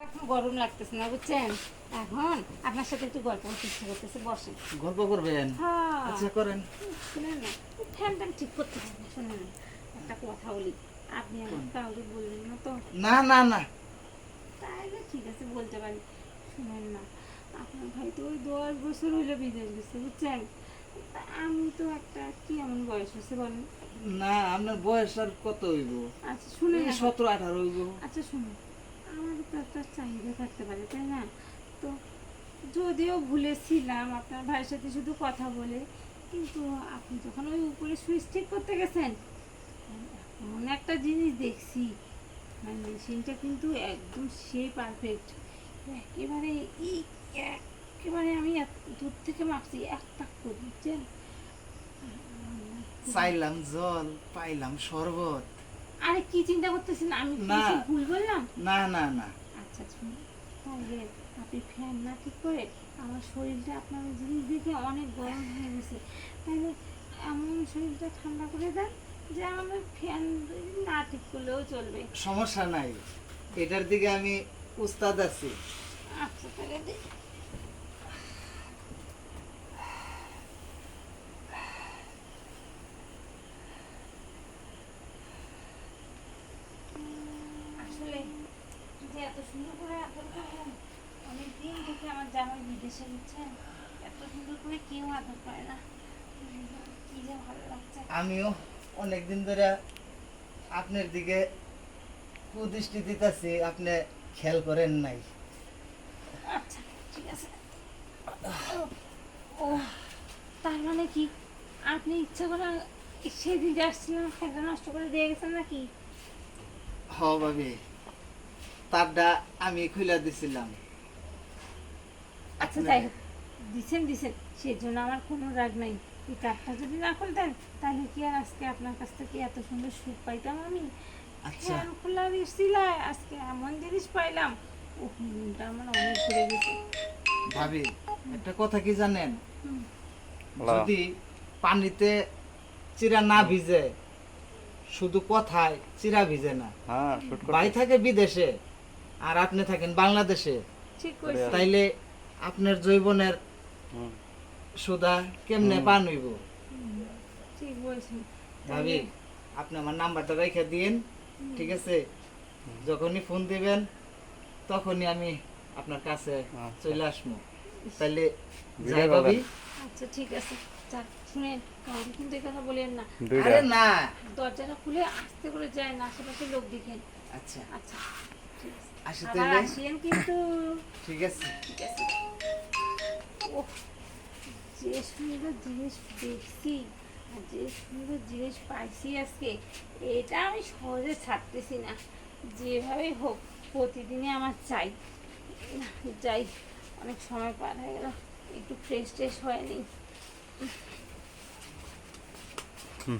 এখন গরম লাগতেছে না বুঝছেন? এখন আপনার সাথে একটু গল্প করতে ইচ্ছা করতেছে বসেন। গল্প করবেন? হ্যাঁ। আচ্ছা করেন। শুনেন না ফ্যান ট্যান ঠিক করতে হবে না শুনেন। একটা কথা বলি আপনি আমার কাউকে বললেন না তো? না না না। তাহলে ঠিক আছে বলতে পারি। শুনেন না আপনার ভাই তো ওই দশ বছর হইল বিদেশ গেছে বুঝছেন? আমি তো একটা কি এমন বয়স হচ্ছে বলেন? না আপনার বয়স আর কত হইব? আচ্ছা শুনেন না। সতেরো আঠারো হইব। আচ্ছা শুনুন। আমার তো একটা চাহিদা থাকতে পারে, তাই না? তো যদিও ভুলেছিলাম আপনার ভাইয়ের সাথে শুধু কথা বলে, কিন্তু আপনি যখন ওই উপরে সুইচ ঠিক করতে গেছেন, এমন একটা জিনিস দেখছি। মানে মেশিনটা কিন্তু একদম সে পারফেক্ট একেবারে ই, একেবারে আমি দূর থেকে মাপছি এক টাক করে চাইলাম জল, পাইলাম শরবত। আরে কি চিন্তা করতেছেন? আমি। কিছু ভুল বললাম? না না না। আচ্ছা শুনুন তাহলে আপনি ফ্যান না ঠিক করে আমার শরীরটা আপনার জিনিস দেখে অনেক গরম হয়ে গেছে। তাহলে এমন শরীরটা ঠান্ডা করে দেন যে আমার ফ্যান না ঠিক করলেও চলবে। সমস্যা নাই। এটার দিকে আমি উস্তাদ আছি। আচ্ছা তাহলে দে- আসলে যে এত সুন্দর করে আদর থেকে আমার জামাই বিদেশে বুঝছেন এত সুন্দর করে কেউ আদর করে না। কি যে ভালো লাগছে। আমিও অনেকদিন ধরে আপনার দিকে কুদৃষ্টি দিতেছি আপনি খেয়াল করেন নাই। আচ্ছা ঠিক আছে। ও তার মানে কি? আপনি ইচ্ছা করে সেদিন যে আসছিলাম ফ্যানটা নষ্ট করে দিয়ে গেছেন নাকি? হ ভাবি। তারটা আমি খুলে দিছিলাম। আচ্ছা যাই হোক। দিছেন দিছেন। সেজন্য আমার কোনো রাগ নাই। এই কাঠটা যদি না খুলতেন তাহলে কি আর আজকে আপনার কাছ থেকে এত সুন্দর সুখ পাইতাম আমি? আচ্ছা। খোলা দিচ্ছিল আজকে এমন জিনিস পাইলাম। মনটা আমার অনেক ঘুরে গেছে। ভাবি একটা কথা কি জানেন? যদি পানিতে চিরা না ভিজে শুধু কথায় চিরা ভিজে না। হ্যাঁ ভাই থাকে বিদেশে আর আপনি থাকেন বাংলাদেশে। তাইলে আপনার জৈবনের। সুদা কেমনে পান হইব? ঠিক বলছেন। ভাবি আপনি আমার নাম্বারটা রেখে দিন ঠিক আছে? যখনই ফোন দিবেন তখনই আমি আপনার কাছে আচ্ছা। চলে আসব। তাইলে যাই ভাবি। আচ্ছা ঠিক আছে। শুনেন কিন্তু এই কথা বলেন না। আরে না। দরজাটা খুলে আস্তে করে যায় না আশেপাশে লোক দেখেন। আচ্ছা। আচ্ছা ঠিক আছে। আসি আবার আসিয়েন কিন্তু। ঠিক আছে। ঠিক আছে। ও যে সুন্দর জিনিস দেখছি। আর যে সুন্দর জিনিস পাইছি আজকে। এটা আমি সহজে ছাড়তেছি না। যেভাবে হোক প্রতিদিনই আমার চাই। যাই অনেক সময় পার হয়ে গেল। একটু ফ্রেশ ট্রেশ হয়নি। হুম।